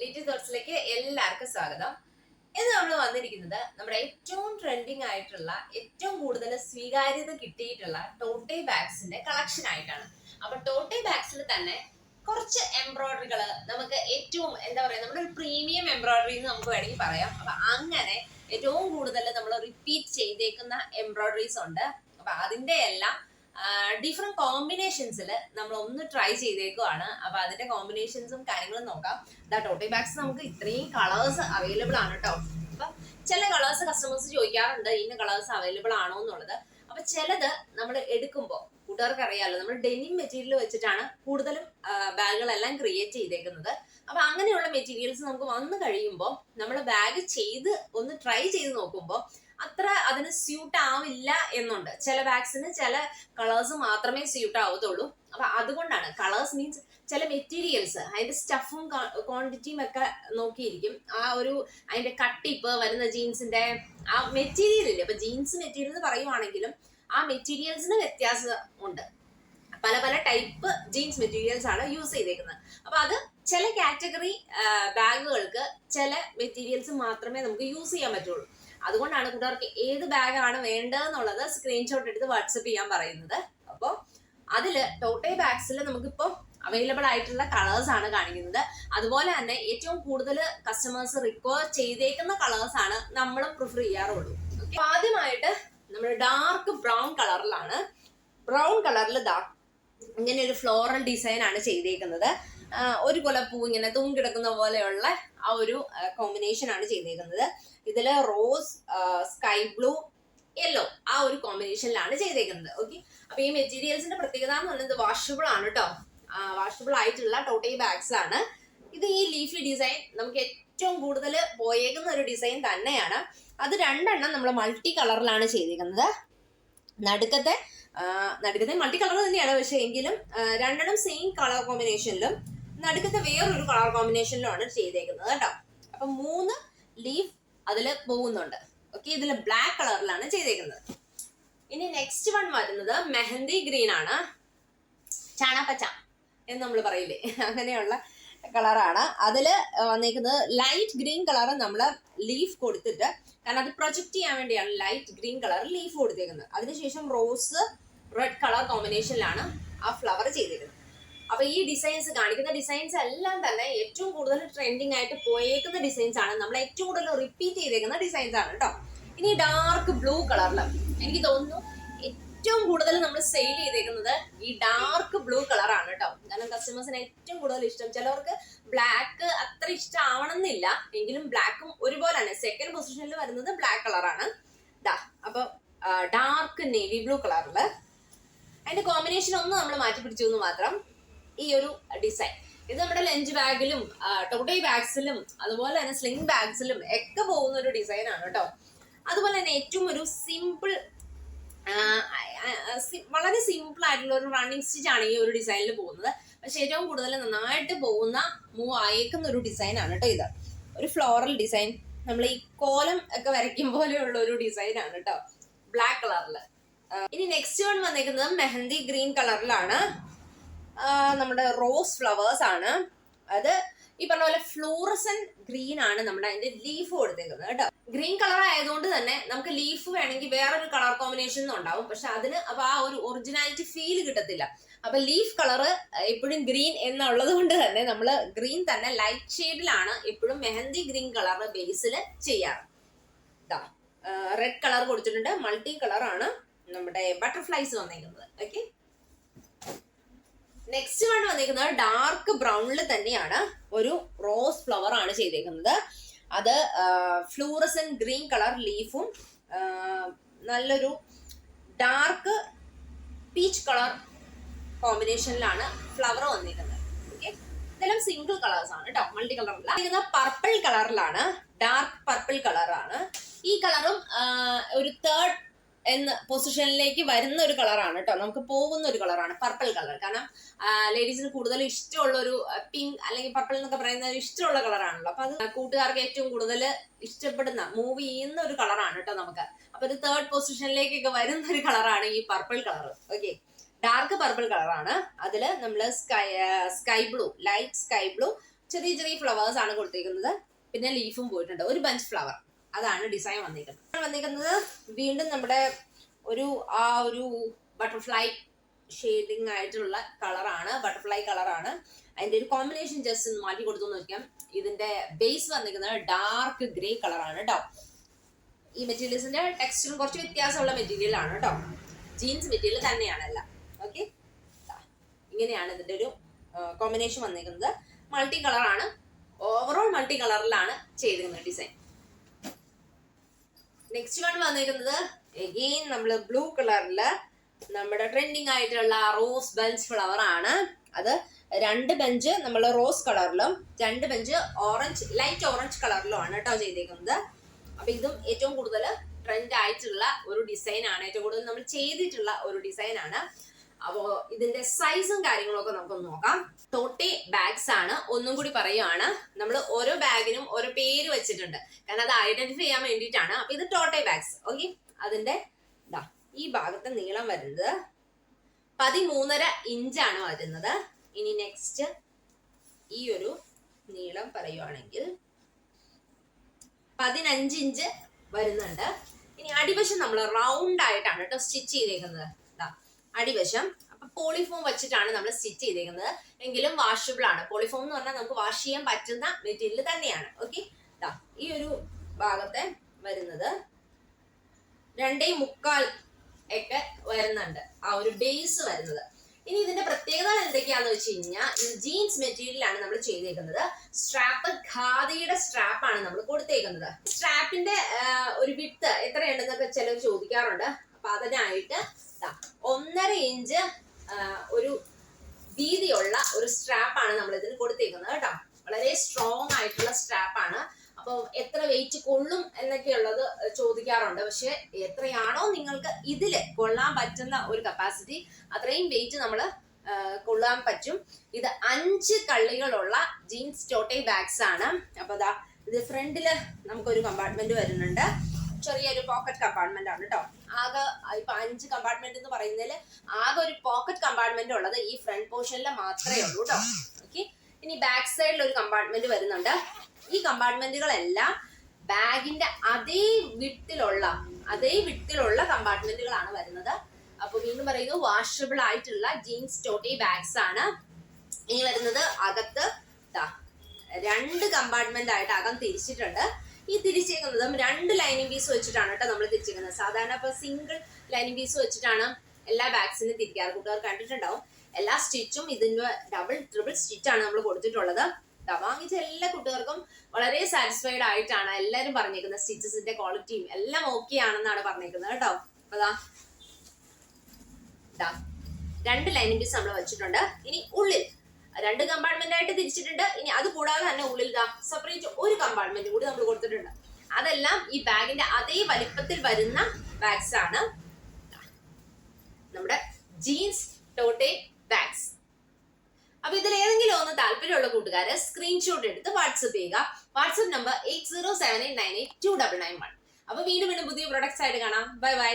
ലിറ്റി തോട്ട്സിലേക്ക് എല്ലാവർക്കും സ്വാഗതം. ഇന്ന് നമ്മൾ വന്നിരിക്കുന്നത് നമ്മുടെ ഏറ്റവും ട്രെൻഡിങ് ആയിട്ടുള്ള ഏറ്റവും കൂടുതൽ സ്വീകാര്യത കിട്ടിയിട്ടുള്ള ടോട്ടേ ബാഗ്സിന്റെ കളക്ഷൻ ആയിട്ടാണ്. അപ്പൊ ടോട്ടേ ബാഗ്സിൽ തന്നെ കുറച്ച് എംബ്രോയിഡറികൾ നമുക്ക് ഏറ്റവും എന്താ പറയാ നമ്മുടെ ഒരു പ്രീമിയം എംബ്രോയിഡറി എന്ന് നമുക്ക് വേണമെങ്കിൽ പറയാം. അപ്പൊ അങ്ങനെ ഏറ്റവും കൂടുതൽ നമ്മൾ റിപ്പീറ്റ് ചെയ്തേക്കുന്ന എംബ്രോയിഡറീസ് ഉണ്ട്. അപ്പൊ അതിന്റെ എല്ലാം ഡിഫറെന്റ് കോമ്പിനേഷൻസിൽ നമ്മൾ ഒന്ന് ട്രൈ ചെയ്തേക്കുവാണ്. അപ്പൊ അതിന്റെ കോമ്പിനേഷൻസും കാര്യങ്ങളും നോക്കാം. ദാ ടോട്ടി ബാഗ്സ് നമുക്ക് ഇത്രയും കളേഴ്സ് അവൈലബിൾ ആണ് കേട്ടോ അപ്പൊ ചില കളേഴ്സ് കസ്റ്റമേഴ്സ് ചോദിക്കാറുണ്ട് ഇന്ന കളേഴ്സ് അവൈലബിൾ ആണോ എന്നുള്ളത്? അപ്പൊ ചിലത് നമ്മൾ എടുക്കുമ്പോൾ കൂട്ടുകാർക്ക് അറിയാമല്ലോ നമ്മൾ ഡെനിം മെറ്റീരിയൽ വെച്ചിട്ടാണ് കൂടുതലും ബാഗുകളെല്ലാം ക്രിയേറ്റ് ചെയ്തേക്കുന്നത്. അപ്പൊ അങ്ങനെയുള്ള മെറ്റീരിയൽസ് നമുക്ക് വന്നു കഴിയുമ്പോൾ നമ്മൾ ബാഗ് ചെയ്ത് ഒന്ന് ട്രൈ ചെയ്ത് നോക്കുമ്പോൾ അത്ര അതിന് സ്യൂട്ട് ആവില്ല എന്നുണ്ട്. ചില വാക്സിന് ചില കളേഴ്സ് മാത്രമേ സ്യൂട്ട് ആവത്തുള്ളൂ. അപ്പൊ അതുകൊണ്ടാണ് കളേഴ്സ് മീൻസ് ചില മെറ്റീരിയൽസ് അതിന്റെ സ്റ്റഫും ക്വാണ്ടിറ്റിയും ഒക്കെ നോക്കിയിരിക്കും. ആ ഒരു അതിന്റെ കട്ടിപ്പ് വരുന്ന ജീൻസിന്റെ ആ മെറ്റീരിയൽ ഇല്ല? അപ്പൊ ജീൻസ് മെറ്റീരിയൽ എന്ന് പറയുവാണെങ്കിലും ആ മെറ്റീരിയൽസിന് വ്യത്യാസം ഉണ്ട്. പല പല ടൈപ്പ് ജീൻസ് മെറ്റീരിയൽസ് ആണ് യൂസ് ചെയ്തേക്കുന്നത്. അപ്പൊ അത് ചില കാറ്റഗറി ബാഗുകൾക്ക് ചില മെറ്റീരിയൽസ് മാത്രമേ നമുക്ക് യൂസ് ചെയ്യാൻ പറ്റുള്ളൂ. അതുകൊണ്ടാണ് കൂട്ടുകാർക്ക് ഏത് ബാഗാണ് വേണ്ടതെന്നുള്ളത് സ്ക്രീൻഷോട്ട് എടുത്ത് വാട്സപ്പ് ചെയ്യാൻ പറയുന്നത്. അപ്പോൾ അതിൽ ടോട്ടേ ബാഗ്സിൽ നമുക്കിപ്പോൾ അവൈലബിൾ ആയിട്ടുള്ള കളേഴ്സ് ആണ് കാണിക്കുന്നത്. അതുപോലെ തന്നെ ഏറ്റവും കൂടുതൽ കസ്റ്റമേഴ്സ് റിക്വയർ ചെയ്തേക്കുന്ന കളേഴ്സ് ആണ് നമ്മളും പ്രിഫർ ചെയ്യാറുള്ളൂ. Okay. അപ്പൊ ആദ്യമായിട്ട് നമ്മൾ ഡാർക്ക് ബ്രൗൺ കളറിലാണ് ബ്രൗൺ കളറിൽ ഇങ്ങനെ ഒരു ഫ്ലോറൽ ഡിസൈൻ ആണ് ചെയ്തേക്കുന്നത്. ഒരു കുലപ്പൂ ഇങ്ങനെ തൂങ്ങിക്കിടക്കുന്ന പോലെയുള്ള ആ ഒരു കോമ്പിനേഷൻ ആണ് ചെയ്തേക്കുന്നത്. ഇതിൽ റോസ് സ്കൈ ബ്ലൂ യെല്ലോ ആ ഒരു കോമ്പിനേഷനിലാണ് ചെയ്തേക്കുന്നത്. ഓക്കെ അപ്പൊ ഈ മെറ്റീരിയൽസിന്റെ പ്രത്യേകത എന്ന് പറയുന്നത് വാഷബിൾ ആണ് കേട്ടോ വാഷബിൾ ആയിട്ടുള്ള ടോട്ടൽ ബാഗ്സ് ആണ്. ഇത് ഈ ലീഫി ഡിസൈൻ നമുക്ക് ഏറ്റവും കൂടുതൽ പോയേക്കുന്ന ഒരു ഡിസൈൻ തന്നെയാണ്. അത് രണ്ടെണ്ണം നമ്മൾ മൾട്ടി കളറിലാണ് ചെയ്തിരിക്കുന്നത് നടുക്കത്തെ നടുക്കത്തെ മൾട്ടി കളർ തന്നെയാണ്. പക്ഷേ എങ്കിലും രണ്ടെണ്ണം സെയിം കളർ കോമ്പിനേഷനിലും നടുക്കത്തെ വേറൊരു കളർ കോമ്പിനേഷനിലാണ് ചെയ്തേക്കുന്നത് കേട്ടോ. അപ്പൊ മൂന്ന് ലീഫ് അതിൽ പോകുന്നുണ്ട്. ഓക്കെ ഇതിൽ ബ്ലാക്ക് കളറിലാണ് ചെയ്തേക്കുന്നത്. ഇനി നെക്സ്റ്റ് വൺ വരുന്നത് മെഹന്തി ഗ്രീൻ ആണ്. ചാണപ്പച്ച എന്ന് നമ്മൾ പറയില്ലേ? അങ്ങനെയുള്ള കളറാണ് അതിൽ വന്നേക്കുന്നത് ലൈറ്റ് ഗ്രീൻ കളർ നമ്മൾ ലീഫ് കൊടുത്തിട്ട് കാരണം അത് പ്രൊജക്ട് ചെയ്യാൻ വേണ്ടിയാണ് ലൈറ്റ് ഗ്രീൻ കളർ ലീഫ് കൊടുത്തേക്കുന്നത്. അതിനുശേഷം റോസ് റെഡ് കളർ കോമ്പിനേഷനിലാണ് ആ ഫ്ലവർ ചെയ്തേക്കുന്നത്. അപ്പൊ ഈ ഡിസൈൻസ് കാണിക്കുന്ന ഡിസൈൻസ് എല്ലാം തന്നെ ഏറ്റവും കൂടുതൽ ട്രെൻഡിങ് ആയിട്ട് പോയേക്കുന്ന ഡിസൈൻസ് ആണ്. നമ്മൾ ഏറ്റവും കൂടുതൽ റിപ്പീറ്റ് ചെയ്തേക്കുന്ന ഡിസൈൻസ് ആണ് കേട്ടോ ഇനി ഡാർക്ക് ബ്ലൂ കളറിൽ എനിക്ക് തോന്നുന്നു ഏറ്റവും കൂടുതൽ നമ്മൾ സെയിൽ ചെയ്തേക്കുന്നത് ഈ ഡാർക്ക് ബ്ലൂ കളറാണ് കേട്ടോ കാരണം കസ്റ്റമേഴ്സിന് ഏറ്റവും കൂടുതൽ ഇഷ്ടം. ചിലവർക്ക് ബ്ലാക്ക് അത്ര ഇഷ്ടമാവണമെന്നില്ല എങ്കിലും ബ്ലാക്കും ഒരുപോലെ തന്നെ സെക്കൻഡ് പൊസിഷനിൽ വരുന്നത് ബ്ലാക്ക് കളറാണ് ദാ അപ്പൊ ഡാർക്ക് നേവി ബ്ലൂ കളറിൽ അതിന്റെ കോമ്പിനേഷൻ ഒന്ന് നമ്മൾ മാറ്റി പിടിച്ചു എന്ന് മാത്രം. ഈ ഒരു ഡിസൈൻ ഇത് നമ്മുടെ ലഞ്ച് ബാഗിലും ടോട്ടൈ ബാഗ്സിലും അതുപോലെ തന്നെ സ്ലിംഗ് ബാഗ്സിലും ഒക്കെ പോകുന്ന ഒരു ഡിസൈൻ ആണ് കേട്ടോ അതുപോലെ തന്നെ ഏറ്റവും ഒരു സിമ്പിൾ വളരെ സിമ്പിൾ ആയിട്ടുള്ള ഒരു റണ്ണിങ് സ്റ്റിച്ച് ആണ് ഈ ഒരു ഡിസൈനിൽ പോകുന്നത്. പക്ഷെ ഏറ്റവും കൂടുതൽ നന്നായിട്ട് പോകുന്ന മൂവ് ആയേക്കുന്ന ഒരു ഡിസൈൻ ആണ് കേട്ടോ ഇത്. ഒരു ഫ്ലോറൽ ഡിസൈൻ നമ്മൾ ഈ കോലം ഒക്കെ വരയ്ക്കും പോലെയുള്ള ഒരു ഡിസൈൻ ആണ് കേട്ടോ ബ്ലാക്ക് കളറിൽ ഇനി നെക്സ്റ്റ് വൺ വന്നിരിക്കുന്നത് മെഹന്തി ഗ്രീൻ കളറിലാണ് നമ്മുടെ റോസ് ഫ്ലവേഴ്സ് ആണ്. അത് ഈ പറഞ്ഞ പോലെ ഫ്ലൂറസൻ ഗ്രീൻ ആണ് നമ്മുടെ അതിന്റെ ലീഫ് കൊടുത്തേക്കുന്നത് കേട്ടോ. ഗ്രീൻ കളർ ആയതുകൊണ്ട് തന്നെ നമുക്ക് ലീഫ് വേണമെങ്കിൽ വേറൊരു കളർ കോമ്പിനേഷൻ ഉണ്ടാവും. പക്ഷെ അതിന് അപ്പൊ ആ ഒരു ഒറിജിനാലിറ്റി ഫീൽ കിട്ടത്തില്ല. അപ്പൊ ലീഫ് കളർ എപ്പോഴും ഗ്രീൻ എന്നുള്ളത് കൊണ്ട് തന്നെ നമ്മൾ ഗ്രീൻ തന്നെ ലൈറ്റ് ഷെയ്ഡിലാണ് എപ്പോഴും മെഹന്തി ഗ്രീൻ കളർ ബേസിൽ ചെയ്യാറ്. റെഡ് കളർ കൊടുത്തിട്ടുണ്ട്. മൾട്ടി കളർ ആണ് നമ്മുടെ ബട്ടർഫ്ലൈസ് വന്നിരിക്കുന്നത് ഓക്കെ നെക്സ്റ്റ് വൺ വന്നിരിക്കുന്നത് ഡാർക്ക് ബ്രൗണിൽ തന്നെയാണ്. ഒരു റോസ് ഫ്ലവർ ആണ് ചെയ്തേക്കുന്നത്. അത് ഫ്ലൂറസൻ ഗ്രീൻ കളർ ലീഫും നല്ലൊരു ഡാർക്ക് പീച്ച് കളർ കോമ്പിനേഷനിലാണ് ഫ്ലവർ വന്നിരിക്കുന്നത് ഓക്കെ ഇതെല്ലാം സിംഗിൾ കളേഴ്സ് ആണ് കേട്ടോ മൾട്ടി കളർ ഇരിക്കുന്ന പർപ്പിൾ കളറിലാണ് ഡാർക്ക് പർപ്പിൾ കളറാണ് ഈ കളറും ഒരു തേർഡ് എന്ന പൊസിഷനിലേക്ക് വരുന്ന ഒരു കളറാണ് കേട്ടോ നമുക്ക് പോകുന്ന ഒരു കളറാണ് പർപ്പിൾ കളർ കാരണം ലേഡീസിന് കൂടുതൽ ഇഷ്ടമുള്ള ഒരു പിങ്ക് അല്ലെങ്കിൽ പർപ്പിൾ എന്നൊക്കെ പറയുന്ന ഇഷ്ടമുള്ള കളറാണല്ലോ അപ്പൊ അത് കൂട്ടുകാർക്ക് ഏറ്റവും കൂടുതൽ ഇഷ്ടപ്പെടുന്ന മൂവ് ചെയ്യുന്ന ഒരു കളറാണ് കേട്ടോ നമുക്ക്. അപ്പൊ ഒരു തേർഡ് പൊസിഷനിലേക്കൊക്കെ വരുന്ന ഒരു കളറാണ് ഈ purple colour okay dark purple കളറാണ് അതിൽ നമ്മൾ sky sky blue light sky blue ചെറിയ ചെറിയ ഫ്ലവേഴ്സ് ആണ് കൊടുത്തേക്കുന്നത്. പിന്നെ ലീഫും പോയിട്ടുണ്ട്. ഒരു ബഞ്ച് ഫ്ലവർ അതാണ് ഡിസൈൻ വന്നിരിക്കുന്നത് വന്നിരിക്കുന്നത് വീണ്ടും നമ്മുടെ ഒരു ആ ഒരു ബട്ടർഫ്ലൈ ഷെയ്ഡിങ് ആയിട്ടുള്ള കളറാണ് ബട്ടർഫ്ലൈ കളറാണ് അതിന്റെ ഒരു കോമ്പിനേഷൻ ജസ്റ്റ് മാറ്റി കൊടുത്തു നോക്കാം ഇതിന്റെ ബേസ് വന്നിരിക്കുന്നത് ഡാർക്ക് ഗ്രേ കളറാണ് കേട്ടോ ഈ മെറ്റീരിയൽസിന്റെ ടെക്സ്ചറും കുറച്ച് വ്യത്യാസമുള്ള മെറ്റീരിയൽ ആണ് കേട്ടോ ജീൻസ് മെറ്റീരിയൽ തന്നെയാണ് തന്നെയാണല്ല ഓക്കെ ഇങ്ങനെയാണ് ഇതിന്റെ ഒരു കോമ്പിനേഷൻ വന്നിരിക്കുന്നത് മൾട്ടി കളറാണ് ഓവറോൾ മൾട്ടി കളറിലാണ് ചെയ്തിരിക്കുന്നത് ഡിസൈൻ നെക്സ്റ്റ് വൺ വന്നിരിക്കുന്നത് എഗെയിൻ നമ്മൾ ബ്ലൂ കളറിൽ നമ്മുടെ ട്രെൻഡിങ് ആയിട്ടുള്ള റോസ് ബെഞ്ച് ഫ്ലവർ ആണ്. അത് രണ്ട് ബെഞ്ച് നമ്മൾ റോസ് കളറിലും രണ്ട് ബെഞ്ച് ഓറഞ്ച് ലൈറ്റ് ഓറഞ്ച് കളറിലും ആണ് കേട്ടോ ചെയ്തേക്കുന്നത്. അപ്പൊ ഇതും ഏറ്റവും കൂടുതൽ ട്രെൻഡ് ആയിട്ടുള്ള ഒരു ഡിസൈൻ ആണ്. ഏറ്റവും കൂടുതൽ നമ്മൾ ചെയ്തിട്ടുള്ള ഒരു ഡിസൈൻ ആണ്. അപ്പോ ഇതിന്റെ സൈസും കാര്യങ്ങളൊക്കെ നമുക്ക് നോക്കാം. തൊട്ടി ബാഗ്സ് ആണ്. ഒന്നും കൂടി പറയുവാണ്. നമ്മൾ ഓരോ ബാഗിനും ഓരോ പേര് വെച്ചിട്ടുണ്ട്. കാരണം അത് ഐഡന്റിഫൈ ചെയ്യാൻ വേണ്ടിയിട്ടാണ്. അപ്പൊ ഇത് ടോട്ടെ ബാഗ്സ് ഓക്കെ അതിന്റെ ഈ ഭാഗത്തെ നീളം വരുന്നത് പതിമൂന്നര ഇഞ്ചാണ് വരുന്നത്. ഇനി നെക്സ്റ്റ് ഈ ഒരു നീളം പറയുവാണെങ്കിൽ പതിനഞ്ച് ഇഞ്ച് വരുന്നുണ്ട്. ഇനി അടിവശം നമ്മൾ റൗണ്ട് ആയിട്ടാണ് കേട്ടോ സ്റ്റിച്ച് ചെയ്തേക്കുന്നത്. അടിവശം. അപ്പൊ പോളിഫോം വെച്ചിട്ടാണ് നമ്മൾ സ്റ്റിച്ച് ചെയ്തിരിക്കുന്നത് എങ്കിലും വാഷബിൾ ആണ്. പോളിഫോം എന്ന് പറഞ്ഞാൽ നമുക്ക് വാഷ് ചെയ്യാൻ പറ്റുന്ന മെറ്റീരിയൽ തന്നെയാണ്. ഓക്കെ ഈ ഒരു ഭാഗത്തെ വരുന്നത് രണ്ടേ മുക്കാൽ ഒക്കെ വരുന്നുണ്ട്. ആ ഒരു ബേസ് വരുന്നത്. ഇനി ഇതിന്റെ പ്രത്യേകത എന്തൊക്കെയാന്ന് വെച്ച് കഴിഞ്ഞാൽ ജീൻസ് മെറ്റീരിയലാണ് നമ്മൾ ചെയ്തേക്കുന്നത്. സ്ട്രാപ്പ് ഖാദിയുടെ സ്ട്രാപ്പ് ആണ് നമ്മൾ കൊടുത്തേക്കുന്നത്. സ്ട്രാപ്പിന്റെ ഒരു വിട്ട് എത്രയുണ്ടെന്നൊക്കെ ചിലർ ചോദിക്കാറുണ്ട്. അപ്പൊ അതിനായിട്ട് ഒന്നര ഇഞ്ച് ഒരു വീതിയുള്ള ഒരു സ്ട്രാപ്പ് ആണ് നമ്മൾ ഇതിന് കൊടുത്തേക്കുന്നത് കേട്ടോ. വളരെ സ്ട്രോങ് ആയിട്ടുള്ള സ്ട്രാപ്പ് ആണ്. അപ്പോൾ എത്ര വെയിറ്റ് കൊള്ളും എന്നൊക്കെയുള്ളത് ചോദിക്കാറുണ്ട്. പക്ഷെ എത്രയാണോ നിങ്ങൾക്ക് ഇതിൽ കൊള്ളാൻ പറ്റുന്ന ഒരു കപ്പാസിറ്റി അത്രയും വെയിറ്റ് നമ്മൾ കൊള്ളാൻ പറ്റും. ഇത് അഞ്ച് കള്ളികളുള്ള ജീൻസ് ടോട്ടേ ബാഗ്സ് ആണ്. അപ്പൊ ദാ ഇത് ഫ്രണ്ടിൽ നമുക്കൊരു കമ്പാർട്ട്മെന്റ് വരുന്നുണ്ട്. ചെറിയൊരു പോക്കറ്റ് കമ്പാർട്ട്മെന്റ് ആണ് കേട്ടോ ആകെ ഇപ്പൊ അഞ്ച് കമ്പാർട്ട്മെന്റ് എന്ന് പറയുന്നതിൽ ആകെ ഒരു പോക്കറ്റ് കമ്പാർട്ട്മെന്റ് ഉള്ളത് ഈ ഫ്രണ്ട് പോർഷനിൽ മാത്രമേ ഉള്ളൂ കേട്ടോ ഓക്കെ ഇനി ബാക്ക് സൈഡിൽ ഒരു കമ്പാർട്ട്മെന്റ് വരുന്നുണ്ട്. ഈ കമ്പാർട്ട്മെന്റുകളെല്ലാം ബാഗിന്റെ അതേ വിട്ടിലുള്ള അതേ വിട്ടിലുള്ള കമ്പാർട്ട്മെന്റുകളാണ് വരുന്നത്. അപ്പൊ വീണ്ടും പറയുന്നു വാഷബിൾ ആയിട്ടുള്ള ജീൻസ് ടോട്ടി ബാഗ്സ് ആണ്. ഇനി വരുന്നത് അകത്ത് രണ്ട് കമ്പാർട്ട്മെന്റ് ആയിട്ട് അകം തിരിച്ചിട്ടുണ്ട്. ഈ തിരിച്ചേക്കുന്നതും രണ്ട് ലൈനിങ് പീസ് വെച്ചിട്ടാണ് കേട്ടോ നമ്മൾ തിരിച്ചേക്കുന്നത്. സാധാരണ ഇപ്പൊ സിംഗിൾ ലൈനിങ് പീസ് വെച്ചിട്ടാണ് എല്ലാ ബാഗ്സിനും തിരിക്കാറ്. കൂട്ടുകാർ കണ്ടിട്ടുണ്ടാവും. എല്ലാ സ്റ്റിച്ചും ഇതിന്റെ ഡബിൾ ട്രിപ്പിൾ സ്റ്റിച്ചാണ് നമ്മൾ കൊടുത്തിട്ടുള്ളത്. വാങ്ങിച്ച എല്ലാ കുട്ടികൾക്കും വളരെ സാറ്റിസ്ഫൈഡ് ആയിട്ടാണ് എല്ലാരും പറഞ്ഞേക്കുന്നത്. സ്റ്റിച്ചസിന്റെ ക്വാളിറ്റിയും എല്ലാം ഓക്കെ ആണെന്നാണ് പറഞ്ഞേക്കുന്നത് കേട്ടോ. ദാ രണ്ട് ലൈനിങ് പീസ് നമ്മൾ വെച്ചിട്ടുണ്ട്. ഇനി ഉള്ളിൽ രണ്ട് കമ്പാർട്ട്മെന്റ് ആയിട്ട് തിരിച്ചിട്ടുണ്ട്. ഇനി അത് കൂടാതെ തന്നെ ഉള്ളിൽ ഇതാ സെപ്പറേറ്റ് ഒരു കമ്പാർട്ട്മെന്റ് കൂടി നമ്മൾ കൊടുത്തിട്ടുണ്ട്. അതെല്ലാം ഈ ബാഗിന്റെ അതേ വലിപ്പത്തിൽ വരുന്ന ബാഗ്സ് ആണ്. നമ്മുടെ ജീൻസ് ടോട്ടെ ബാഗ്സ് അപ്പൊ ഇതിൽ ഏതെങ്കിലും ഒന്ന് താല്പര്യമുള്ള കൂട്ടുകാരെ സ്ക്രീൻഷോട്ട് എടുത്ത് വാട്സപ്പ് ചെയ്യുക. WhatsApp number eight zero seven eight nine eight two double nine one അപ്പൊ വീണ്ടും വീണ്ടും പുതിയ പ്രൊഡക്ട്സ് ആയിട്ട് കാണാം. Bye bye